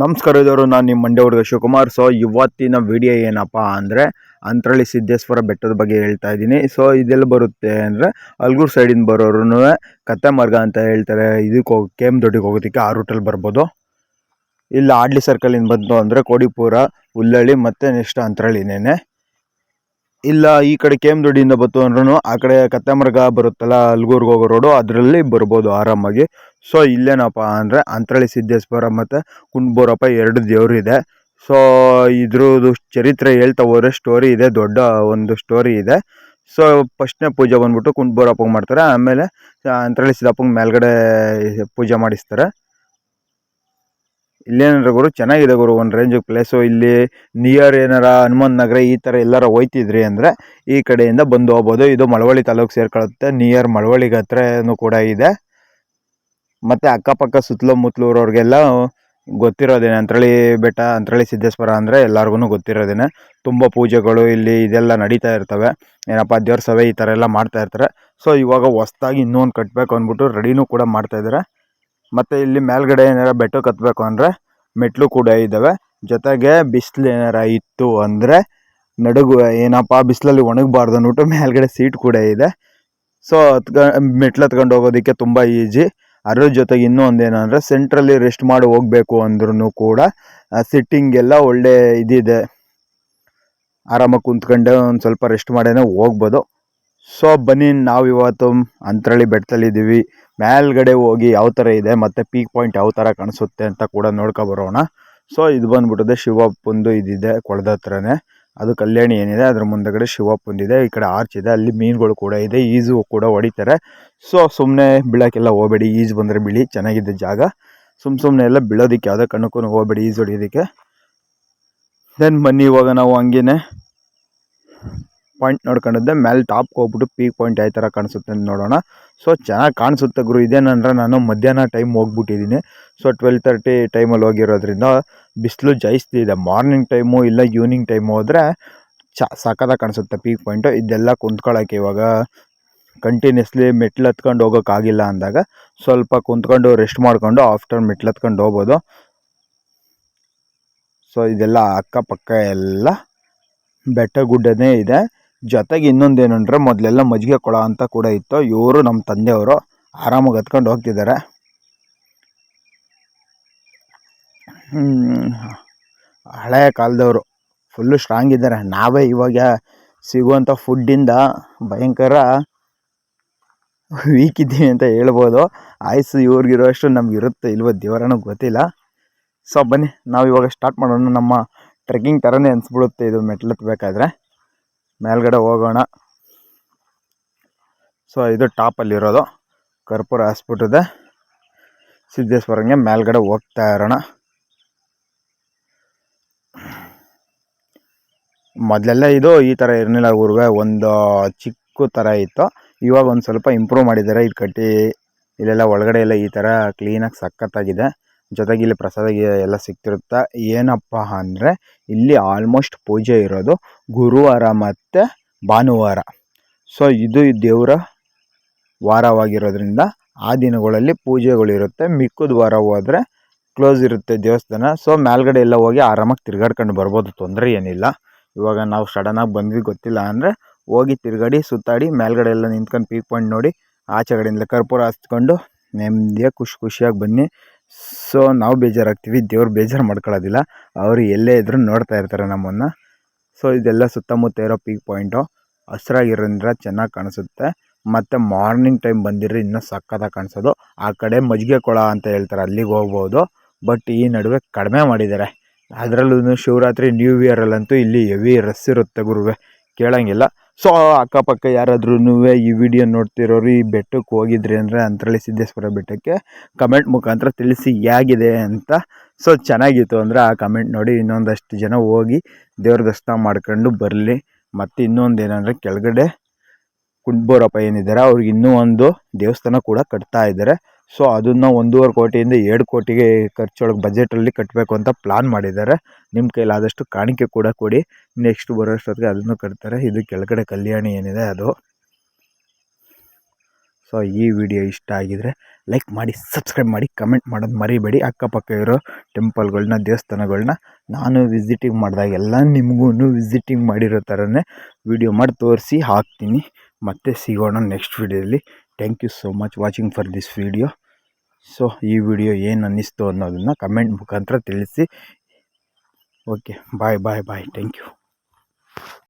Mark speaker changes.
Speaker 1: ನಮಸ್ಕಾರ ಇದ್ದವರು, ನಾನು ನಿಮ್ಮ ಮಂಡ್ಯ ಶಿವಕುಮಾರ್. ಸೊ ಇವತ್ತಿನ ವಿಡಿಯೋ ಏನಪ್ಪ ಅಂದರೆ ಅಂತರಳಿ ಸಿದ್ದೇಶ್ವರ ಬೆಟ್ಟದ ಬಗ್ಗೆ ಹೇಳ್ತಾ ಇದ್ದೀನಿ. ಸೊ ಇದೆಲ್ಲ ಬರುತ್ತೆ ಅಂದರೆ, ಅಲ್ಗೂರು ಸೈಡಿಂದ ಬರೋರು ಕತ್ತೆ ಮಾರ್ಗ ಅಂತ ಹೇಳ್ತಾರೆ. ಇದಕ್ಕೆ ಹೋಗಿ ಕೆ ಎಂ ದೊಡ್ಡಿಗೆ ಹೋಗೋದಕ್ಕೆ ಆ ರೂಟಲ್ಲಿ ಬರ್ಬೋದು. ಇಲ್ಲ, ಆಡ್ಲಿ ಸರ್ಕಲಿಂದ ಬಂತು ಅಂದರೆ ಕೋಡಿಪುರ, ಹುಲ್ಲಳ್ಳಿ ಮತ್ತು ನೆಕ್ಸ್ಟ್ ಅಂತ್ರಳ್ಳಿನೇನೆ. ಇಲ್ಲ, ಈ ಕಡೆ ಕೆ ಎಂ ದೊಡ್ಡಿಯಿಂದ ಬಂತು ಅಂದ್ರೂ ಆ ಕಡೆ ಕತ್ತೆ ಮಾರ್ಗ ಬರುತ್ತಲ್ಲ, ಅಲ್ಗೂರ್ಗೆ ಹೋಗೋ ರೋಡು ಅದರಲ್ಲಿ ಬರ್ಬೋದು ಆರಾಮಾಗಿ. ಸೊ ಇಲ್ಲೇನಪ್ಪ ಅಂದರೆ ಅಂತರಳಿ ಸಿದ್ದೇಶ್ವರ ಮತ್ತು ಕುಂಡ್ಬೋರಪ್ಪ ಎರಡು ದೇವರು ಇದೆ. ಸೊ ಇದ್ರದ್ದು ಚರಿತ್ರೆ ಹೇಳ್ತಾ ಹೋದ್ರೆ ಸ್ಟೋರಿ ಇದೆ, ದೊಡ್ಡ ಒಂದು ಸ್ಟೋರಿ ಇದೆ. ಸೊ ಫಸ್ಟ್ನೇ ಪೂಜೆ ಬಂದ್ಬಿಟ್ಟು ಕುಂಡ್ಬೋರಪ್ಪಗೆ ಮಾಡ್ತಾರೆ, ಆಮೇಲೆ ಅಂತರಳಿ ಸಿದ್ದಪ್ಪಂಗೆ ಮೇಲ್ಗಡೆ ಪೂಜೆ ಮಾಡಿಸ್ತಾರೆ. ಇಲ್ಲೇನಾರ ಗುರು, ಚೆನ್ನಾಗಿದೆ ಗುರು, ಒಂದು ರೇಂಜ್ ಪ್ಲೇಸು ಇಲ್ಲಿ ನಿಯರ್ ಏನಾರ ಹನುಮಂತ ನಗರ ಈ ಥರ ಎಲ್ಲಾರ ಹೋಯ್ತಿದ್ರಿ ಅಂದರೆ ಈ ಕಡೆಯಿಂದ ಬಂದು ಹೋಗ್ಬೋದು. ಇದು ಮಳವಳ್ಳಿ ತಾಲೂಕು ಸೇರ್ಕೊಳ್ಳುತ್ತೆ ನಿಯರ್ ಮಳವಳ್ಳಿಗೆ ಹತ್ರನೂ ಕೂಡ ಇದೆ. ಮತ್ತು ಅಕ್ಕಪಕ್ಕ ಸುತ್ತಲೂ ಮುತ್ತಲೂರವ್ರಿಗೆಲ್ಲ ಗೊತ್ತಿರೋದೇನೆ. ಅಂತ್ರಳಿ ಬೆಟ್ಟ ಅಂತ್ರಳಿ ಸಿದ್ದೇಶ್ವರ ಅಂದರೆ ಎಲ್ಲರಿಗೂ ಗೊತ್ತಿರೋದೇನೆ. ತುಂಬ ಪೂಜೆಗಳು ಇಲ್ಲಿ ಇದೆಲ್ಲ ನಡೀತಾ ಇರ್ತವೆ. ಏನಪ್ಪ, ದೇವ್ರ ಸಭೆ ಈ ಥರ ಎಲ್ಲ ಮಾಡ್ತಾ ಇರ್ತಾರೆ. ಸೊ ಇವಾಗ ಹೊಸ್ದಾಗಿ ಇನ್ನೊಂದು ಕಟ್ಟಬೇಕು ಅಂದ್ಬಿಟ್ಟು ರೆಡಿನೂ ಕೂಡ ಮಾಡ್ತಾಯಿದ್ದಾರೆ ಮತ್ತು ಇಲ್ಲಿ ಮೇಲ್ಗಡೆ ಏನಾರ ಬೆಟ್ಟಕ್ಕೆ ಹತ್ಬೇಕು ಅಂದರೆ ಮೆಟ್ಲು ಕೂಡ ಇದ್ದಾವೆ ಜೊತೆಗೆ ಬಿಸಿಲು ಏನಾರ ಇತ್ತು ಅಂದರೆ ನಡುಗು ಏನಪ್ಪ, ಬಿಸಿಲಲ್ಲಿ ಒಣಗಬಾರ್ದು ಅಂದ್ಬಿಟ್ಟು ಮೇಲ್ಗಡೆ ಸೀಟ್ ಕೂಡ ಇದೆ. ಸೊ ಹತ್ಕ ಮೆಟ್ಲು ಹತ್ಕೊಂಡು ಹೋಗೋದಕ್ಕೆ ತುಂಬ ಈಜಿ ಅದ್ರ ಜೊತೆಗೆ ಇನ್ನೂ ಒಂದೇನಂದರೆ ಸೆಂಟ್ರಲ್ಲಿ ರೆಸ್ಟ್ ಮಾಡಿ ಹೋಗಬೇಕು ಅಂದ್ರೂ ಕೂಡ ಸಿಟ್ಟಿಂಗ್ ಎಲ್ಲ ಒಳ್ಳೆ ಇದಿದೆ. ಆರಾಮಾಗಿ ಕುಂತ್ಕೊಂಡೆ ಒಂದು ಸ್ವಲ್ಪ ರೆಸ್ಟ್ ಮಾಡೇ ಹೋಗ್ಬೋದು. ಸೊ ಬನ್ನಿ ನಾವು ಇವತ್ತು ಅಂತರಳಿ ಬೆಟ್ಟದಲ್ಲಿದ್ದೀವಿ. ಮೇಲ್ಗಡೆ ಹೋಗಿ ಯಾವ ಥರ ಇದೆ, ಮತ್ತು ಪೀಕ್ ಪಾಯಿಂಟ್ ಯಾವ ಥರ ಕಾಣಿಸುತ್ತೆ ಅಂತ ಕೂಡ ನೋಡ್ಕೊ ಬರೋಣ. ಸೊ ಇದು ಬಂದ್ಬಿಟ್ಟಿದೆ ಶಿವಪ್ಪಂದು ಇದಿದೆ ಕೊಳದ ಹತ್ರನೇ. ಅದು ಕಲ್ಯಾಣಿ ಏನಿದೆ, ಅದ್ರ ಮುಂದಗಡೆ ಶಿವಪ್ಪಂದಿದೆ ಈ ಕಡೆ ಆರ್ಚ್ ಇದೆ, ಅಲ್ಲಿ ಮೀನುಗಳು ಕೂಡ ಇದೆ, ಈಜು ಕೂಡ ಹೊಡಿತಾರೆ. ಸೊ ಸುಮ್ಮನೆ ಬೀಳೋಕ್ಕೆಲ್ಲ ಹೋಗಬೇಡಿ, ಈಜು ಬಂದರೆ ಬಿಳಿ, ಚೆನ್ನಾಗಿದೆ ಜಾಗ. ಸುಮ್ಮ ಸುಮ್ಮನೆ ಎಲ್ಲ ಬೀಳೋದಕ್ಕೆ, ಯಾವುದೇ ಕಣ್ಣಕ್ಕೂ ಹೋಗಬೇಡಿ, ಈಜು ಹೊಡಿಯೋದಕ್ಕೆ. ದೆನ್ ಬನ್ನಿ, ಇವಾಗ ನಾವು ಹಂಗೇನೆ ಪಾಯಿಂಟ್ ನೋಡ್ಕೊಂಡಿದ್ದೆ ಮೇಲೆ ಟಾಪ್ಗೆ ಹೋಗ್ಬಿಟ್ಟು ಪೀಕ್ ಪಾಯಿಂಟ್ ಯಾವ ಥರ ಕಾಣಿಸುತ್ತೆ ಅಂತ ನೋಡೋಣ. ಸೊ ಚೆನ್ನಾಗಿ ಕಾಣಿಸುತ್ತೆ ಗುರು. ಇದೇನಂದ್ರೆ ನಾನು ಮಧ್ಯಾಹ್ನ ಟೈಮ್ ಹೋಗ್ಬಿಟ್ಟಿದ್ದೀನಿ. ಸೊ ಟ್ವೆಲ್ ತರ್ಟಿ ಟೈಮಲ್ಲಿ ಹೋಗಿರೋದ್ರಿಂದ ಬಿಸಿಲು ಜಾಸ್ತಿ ಇದೆ. ಮಾರ್ನಿಂಗ್ ಟೈಮು ಇಲ್ಲ ಈವ್ನಿಂಗ್ ಟೈಮು ಹೋದರೆ ಚ ಸಕ್ಕತ್ತಾಗಿ ಕಾಣಿಸುತ್ತೆ ಪೀಕ್ ಪಾಯಿಂಟು ಇದೆಲ್ಲ ಕುಂತ್ಕೊಳ್ಳೋಕೆ ಇವಾಗ ಕಂಟಿನ್ಯೂಸ್ಲಿ ಮೆಟ್ಲು ಹತ್ಕೊಂಡು ಹೋಗೋಕ್ಕಾಗಿಲ್ಲ ಅಂದಾಗ ಸ್ವಲ್ಪ ಕುಂತ್ಕೊಂಡು ರೆಸ್ಟ್ ಮಾಡಿಕೊಂಡು ಆಫ್ಟರ್ ಮೆಟ್ಲು ಹತ್ಕೊಂಡು ಹೋಗ್ಬೋದು. ಸೊ ಇದೆಲ್ಲ ಅಕ್ಕಪಕ್ಕ ಎಲ್ಲ ಬೆಟ್ಟ ಗುಡ್ಡನೇ ಇದೆ. ಜೊತೆಗೆ ಇನ್ನೊಂದು ಅಂದರೆ ಮೊದಲೆಲ್ಲ ಮಜ್ಜಿಗೆ ಕೊಳ ಅಂತ ಕೂಡ ಇತ್ತು. ಇವರು ನಮ್ಮ ತಂದೆಯವರು ಆರಾಮಾಗಿ ಹತ್ಕೊಂಡು ಹೋಗ್ತಿದ್ದಾರೆ. ಹಳೆಯ ಕಾಲದವರು ಫುಲ್ಲು ಸ್ಟ್ರಾಂಗ್ ಇದ್ದಾರೆ. ನಾವೇ ಇವಾಗ ಸಿಗುವಂಥ ಫುಡ್ಡಿಂದ ಭಯಂಕರ ವೀಕ್ ಇದ್ದೀವಿ ಅಂತ ಹೇಳ್ಬೋದು. ಆಯ್ಸು ಇವ್ರಿಗಿರೋಷ್ಟು ನಮ್ಗೆ ಇರುತ್ತೆ ಇಲ್ವೋ ದೇವರನೂ ಗೊತ್ತಿಲ್ಲ. ಸೊ ಬನ್ನಿ, ನಾವು ಇವಾಗ ಸ್ಟಾರ್ಟ್ ಮಾಡೋಣ. ನಮ್ಮ ಟ್ರೆಕ್ಕಿಂಗ್ ಥರನೇ ಅನಿಸ್ಬಿಡುತ್ತೆ ಇದು ಮೆಟ್ಲತ್ಬೇಕಾದ್ರೆ ಮೇಲ್ಗಡೆ ಹೋಗೋಣ. ಸೊ ಇದು ಟಾಪಲ್ಲಿರೋದು ಕರ್ಪೂರ ಹಾಸ್ಬಿಟ್ಟಿದೆ. ಸಿದ್ದೇಶ್ವರಂಗೆ ಮೇಲ್ಗಡೆ ಹೋಗ್ತಾ ಇರೋಣ. ಮೊದಲೆಲ್ಲ ಇದು ಈ ಥರ ಇರಲಿಲ್ಲ ಊರುವೆ ಒಂದು ಚಿಕ್ಕ ಥರ ಇತ್ತು. ಇವಾಗ ಒಂದು ಸ್ವಲ್ಪ ಇಂಪ್ರೂವ್ ಮಾಡಿದ್ದಾರೆ. ಇದು ಕಟ್ಟಿ, ಇಲ್ಲೆಲ್ಲ ಒಳಗಡೆ ಎಲ್ಲ ಈ ಥರ ಕ್ಲೀನಾಗಿ ಸಖತ್ತಾಗಿದೆ. ಜೊತೆಗೆ ಇಲ್ಲಿ ಪ್ರಸಾದ ಎಲ್ಲ ಸಿಗ್ತಿರುತ್ತೆ ಏನಪ್ಪ ಅಂದರೆ ಇಲ್ಲಿ ಆಲ್ಮೋಸ್ಟ್ ಪೂಜೆ ಇರೋದು ಗುರುವಾರ ಮತ್ತು ಭಾನುವಾರ. ಸೊ ಇದು ದೇವರ ವಾರವಾಗಿರೋದ್ರಿಂದ ಆ ದಿನಗಳಲ್ಲಿ ಪೂಜೆಗಳಿರುತ್ತೆ ಮಿಕ್ಕದ ವಾರ ಹೋದರೆ ಕ್ಲೋಸ್ ಇರುತ್ತೆ ದೇವಸ್ಥಾನ. ಸೊ ಮೇಲ್ಗಡೆ ಎಲ್ಲ ಹೋಗಿ ಆರಾಮಾಗಿ ತಿರ್ಗಾಡ್ಕೊಂಡು ಬರ್ಬೋದು, ತೊಂದರೆ ಏನಿಲ್ಲ. ಇವಾಗ ನಾವು ಸಡನ್ನಾಗಿ ಬಂದ್ವಿ, ಗೊತ್ತಿಲ್ಲ ಅಂದರೆ ಹೋಗಿ ತಿರುಗಾಡಿ, ಸುತ್ತಾಡಿ, ಮೇಲ್ಗಡೆ ಎಲ್ಲ ನಿಂತ್ಕೊಂಡು ಪೀಕ್ ಪಾಯಿಂಟ್ ನೋಡಿ, ಆಚೆ ಕಡೆಯಿಂದ ಕರ್ಪೂರ ಹಚ್ಕೊಂಡು ನೆಮ್ಮದಿಯಾಗಿ ಖುಷಿ ಖುಷಿಯಾಗಿ ಬನ್ನಿ. ಸೊ ನಾವು ಬೇಜಾರಾಗ್ತೀವಿ, ದೇವ್ರು ಬೇಜಾರು ಮಾಡ್ಕೊಳ್ಳೋದಿಲ್ಲ. ಅವರು ಎಲ್ಲೇ ಇದ್ರೂ ನೋಡ್ತಾ ಇರ್ತಾರೆ ನಮ್ಮನ್ನು. ಸೊ ಇದೆಲ್ಲ ಸುತ್ತಮುತ್ತ ಇರೋ ಪೀಕ್ ಪಾಯಿಂಟು ಹಸ್ರಾಗಿರೋದ್ರಿಂದ ಚೆನ್ನಾಗಿ ಕಾಣಿಸುತ್ತೆ. ಮತ್ತು ಮಾರ್ನಿಂಗ್ ಟೈಮ್ ಬಂದಿರಿ ಇನ್ನೂ ಸಕ್ಕತ್ತಾಗಿ ಕಾಣಿಸೋದು. ಆ ಕಡೆ ಮಜ್ಜಿಗೆ ಕೊಳ ಅಂತ ಹೇಳ್ತಾರೆ, ಅಲ್ಲಿಗೆ ಹೋಗ್ಬೋದು. ಬಟ್ ಈ ನಡುವೆ ಕಡಿಮೆ ಮಾಡಿದ್ದಾರೆ. ಅದರಲ್ಲೂ ಶಿವರಾತ್ರಿ ನ್ಯೂ ಇಯರಲ್ಲಂತೂ ಇಲ್ಲಿ ಹೆವಿ ರಸ್ ಇರುತ್ತೆ ಗುರುವೆ. ಕೇಳೋಂಗಿಲ್ಲ. ಸೊ, ಅಕ್ಕಪಕ್ಕ ಯಾರಾದ್ರೂ ಈ ವಿಡಿಯೋ ನೋಡ್ತಿರೋರು ಈ ಬೆಟ್ಟಕ್ಕೆ ಹೋಗಿದ್ರಿ ಅಂದರೆ ಅಂತರಳ್ಳಿ ಸಿದ್ದೇಶ್ವರ ಬೆಟ್ಟಕ್ಕೆ ಕಮೆಂಟ್ ಮುಖಾಂತರ ತಿಳಿಸಿ ಹೇಗಿದೆ ಅಂತ. ಸೊ, ಚೆನ್ನಾಗಿತ್ತು ಅಂದರೆ ಆ ಕಮೆಂಟ್ ನೋಡಿ ಇನ್ನೊಂದಷ್ಟು ಜನ ಹೋಗಿ ದೇವ್ರ ದರ್ಶನ ಮಾಡ್ಕೊಂಡು ಬರಲಿ. ಮತ್ತು ಇನ್ನೊಂದು ಏನಂದರೆ ಕೆಳಗಡೆ ಕುಂಡ್ಬೋರಪ್ಪ ಏನಿದ್ದಾರೆ ಅವ್ರಿಗೆ ಇನ್ನೂ ಒಂದು ದೇವಸ್ಥಾನ ಕೂಡ ಕಟ್ತಾ ಇದ್ದಾರೆ. ಸೊ ಅದನ್ನು ಒಂದೂವರೆ ಕೋಟಿಯಿಂದ ಎರಡು ಕೋಟಿಗೆ ಖರ್ಚೊಳಗೆ ಬಜೆಟಲ್ಲಿ ಕಟ್ಟಬೇಕು ಅಂತ ಪ್ಲಾನ್ ಮಾಡಿದ್ದಾರೆ. ನಿಮ್ಮ ಕೈಲಾದಷ್ಟು ಕಾಣಿಕೆ ಕೂಡ ಕೊಡಿ. ನೆಕ್ಸ್ಟ್ ಬರೋಷ್ಟೊತ್ತಿಗೆ ಅದನ್ನು ಕಟ್ತಾರೆ. ಇದು ಕೆಳಗಡೆ ಕಲ್ಯಾಣಿ ಏನಿದೆ ಅದು. ಸೊ ಈ ವಿಡಿಯೋ ಇಷ್ಟ ಆಗಿದರೆ ಲೈಕ್ ಮಾಡಿ ಸಬ್ಸ್ಕ್ರೈಬ್ ಮಾಡಿ ಕಮೆಂಟ್ ಮಾಡೋದು ಮರಿಬೇಡಿ. ಅಕ್ಕಪಕ್ಕ ಇರೋ ಟೆಂಪಲ್ಗಳನ್ನ ದೇವಸ್ಥಾನಗಳನ್ನ ನಾನು ವಿಸಿಟಿಂಗ್ ಮಾಡಿದಾಗೆಲ್ಲ ನಿಮಗೂ ವಿಸಿಟಿಂಗ್ ಮಾಡಿರೋ ಥರನೇ ವಿಡಿಯೋ ಮಾಡಿ ತೋರಿಸಿ ಹಾಕ್ತೀನಿ. ಮತ್ತೆ ಸಿಗೋಣ ನೆಕ್ಸ್ಟ್ ವಿಡಿಯೋದಲ್ಲಿ thank you so much watching for this video so ಈ ವಿಡಿಯೋ ಏನು ಅನ್ನಿಸ್ತು ಅನ್ನೋದನ್ನು ಕಮೆಂಟ್ ಮುಖಾಂತರ ತಿಳಿಸಿ. Okay bye bye bye thank you